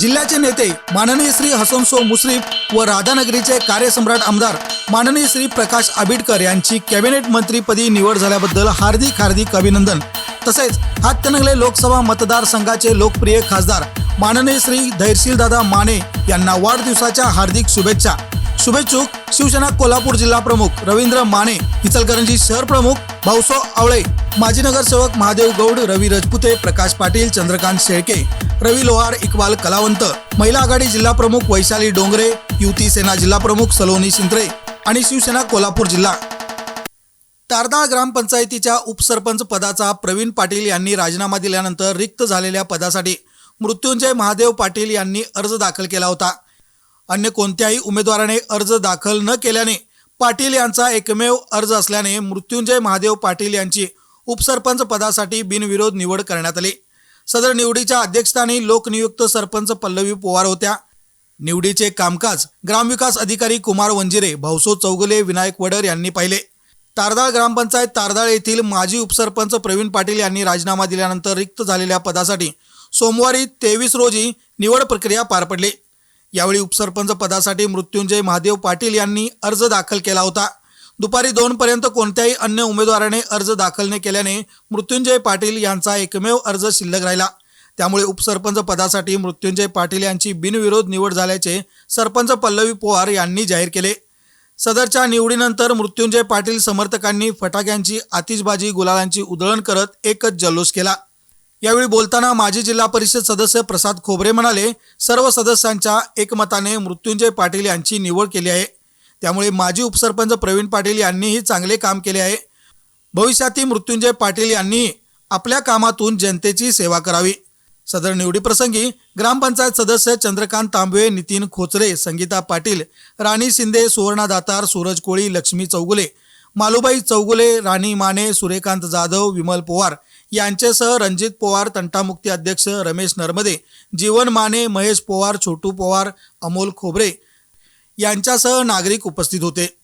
जिल्ह्याचे नेते माननीय श्री हसनसो मुश्रीफ व राधानगरीचे कार्यसम्राट आमदार माननीय श्री प्रकाश आबिडकर यांची कॅबिनेट मंत्रीपदी निवड झाल्याबद्दल हार्दिक हार्दिक अभिनंदन. तसेच हातकणंगले लोकसभा मतदारसंघाचे लोकप्रिय खासदार माननीय श्री धैर्शीलदादा माने यांना वाढदिवसाच्या हार्दिक शुभेच्छा. शुभेच्छुक शिवसेना कोल्हापूर जिल्हा प्रमुख रवींद्र माने इचलकरंजी शहर प्रमुख भाऊसो आवळे माजी नगरसेवक महादेव गौड रवी रजपुते प्रकाश पाटील चंद्रकांत शेळके रवी लोहार इक्बाल कलावंत महिला आघाडी जिल्हा प्रमुख वैशाली डोंगरे युती सेना जिल्हा प्रमुख सलोनी शिंत्रे आणि शिवसेना कोल्हापूर जिल्हा. तारदाळ ग्रामपंचायतीच्या उपसरपंच पदाचा प्रवीण पाटील यांनी राजीनामा दिल्यानंतर रिक्त झालेल्या पदासाठी मृत्युंजय महादेव पाटील यांनी अर्ज दाखल केला होता. अन्य कोणत्याही उमेदवाराने अर्ज दाखल न केल्याने पाटील यांचा एकमेव अर्ज असल्याने मृत्युंजय महादेव पाटील यांची उपसरपंच पदासाठी बिनविरोध निवड करण्यात आली. सदर निवडीच्या अध्यक्षस्थानी लोकनियुक्त सरपंच पल्लवी पोवार होत्या. निवडीचे कामकाज ग्रामविकास अधिकारी कुमार वंजिरे भाऊसो चौगुले विनायक वडर यांनी पाहिले. तारदाळ ग्रामपंचायत तारदाळ येथील माजी उपसरपंच प्रवीण पाटील यांनी राजीनामा दिल्यानंतर रिक्त झालेल्या पदासाठी सोमवारी तेवीस रोजी निवड प्रक्रिया पार पडली. यावेळी उपसरपंच पदासाठी मृत्युंजय महादेव पाटील यांनी अर्ज दाखल केला होता. दुपारी दोन पर्यंत कोणत्याही अन्य उमेदवाराने अर्ज दाखल न केल्याने मृत्युंजय पाटील यांचा एकमेव अर्ज शिल्लक राहिला. त्यामुळे उपसरपंच पदासाठी मृत्युंजय पाटील यांची बिनविरोध निवड झाल्याचे सरपंच पल्लवी पोहार यांनी जाहीर केले. सदरच्या निवडीनंतर मृत्युंजय पाटील समर्थकांनी फटाक्यांची आतिषबाजी गुलालांची उधळण करत एकच जल्लोष केला. यावेळी बोलताना माजी जिल्हा परिषद सदस्य प्रसाद खोबरे म्हणाले सर्व सदस्यांच्या एकमताने मृत्युंजय पाटील यांची निवड केली आहे. त्यामुळे माजी उपसरपंच प्रवीण पाटील यांनीही चांगले काम केले आहे. भविष्यातील मृत्युंजय पाटील यांनी आपल्या कामातून जनतेची सेवा करावी. सदर निवडीप्रसंगी ग्रामपंचायत सदस्य चंद्रकांत तांबवे नितीन खोचरे संगीता पाटील राणी शिंदे सुवर्णा दातार सूरज कोळी लक्ष्मी चौगुले मालुबाई चौगुले राणी माने सूर्यकांत जाधव विमल पोवार यांच्यासह रणजित पवार तंटामुक्ती अध्यक्ष रमेश नर्मदे जीवन माने महेश पवार छोटू पवार अमोल खोबरे यांच्यासह नागरिक उपस्थित होते.